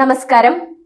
നമസ്കാരം.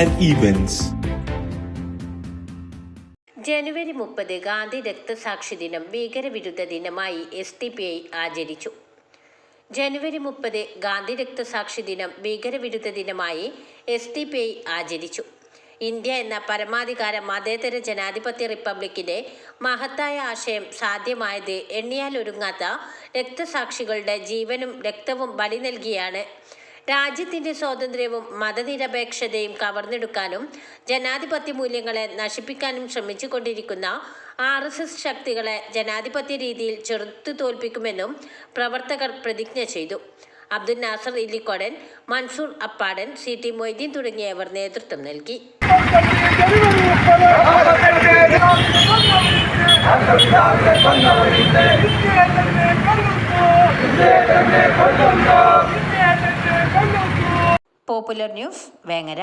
And events ജനുവരി മുപ്പത് ഗാന്ധി രക്തസാക്ഷി ദിനം ഭീകരവിരുദ്ധ ദിനമായി എസ് ടി പി ഐ ആചരിച്ചു. ജനുവരി മുപ്പത് ഗാന്ധി രക്തസാക്ഷി ദിനം ഭീകരവിരുദ്ധ ദിനമായി എസ് ടി പി ഐ ആചരിച്ചു. ഇന്ത്യ എന്ന പരമാധികാര മതേതര ജനാധിപത്യ റിപ്പബ്ലിക്കിന്റെ മഹത്തായ ആശയം സാധ്യമായത് എണ്ണിയാലൊരുങ്ങാത്ത രക്തസാക്ഷികളുടെ ജീവനും രക്തവും ബലി നൽകിയാണ് രാജ്യത്തിന്റെ സ്വാതന്ത്ര്യവും മതനിരപേക്ഷതയും കവർന്നെടുക്കാനും ജനാധിപത്യ മൂല്യങ്ങളെ നശിപ്പിക്കാനും ശ്രമിച്ചുകൊണ്ടിരിക്കുന്ന ആർ എസ് എസ് ശക്തികളെ ജനാധിപത്യ രീതിയിൽ ചെറുത്തു തോൽപ്പിക്കുമെന്നും പ്രവർത്തകർ പ്രതിജ്ഞ ചെയ്തു. അബ്ദുൽ നാസർ ഇല്ലിക്കോടൻ മൻസൂർ അപ്പാടൻ സി ടി മൊയ്തീൻ തുടങ്ങിയവർ നേതൃത്വം നൽകി. Popular news Vengara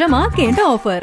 ആഘോഷമാക്കേണ്ട offer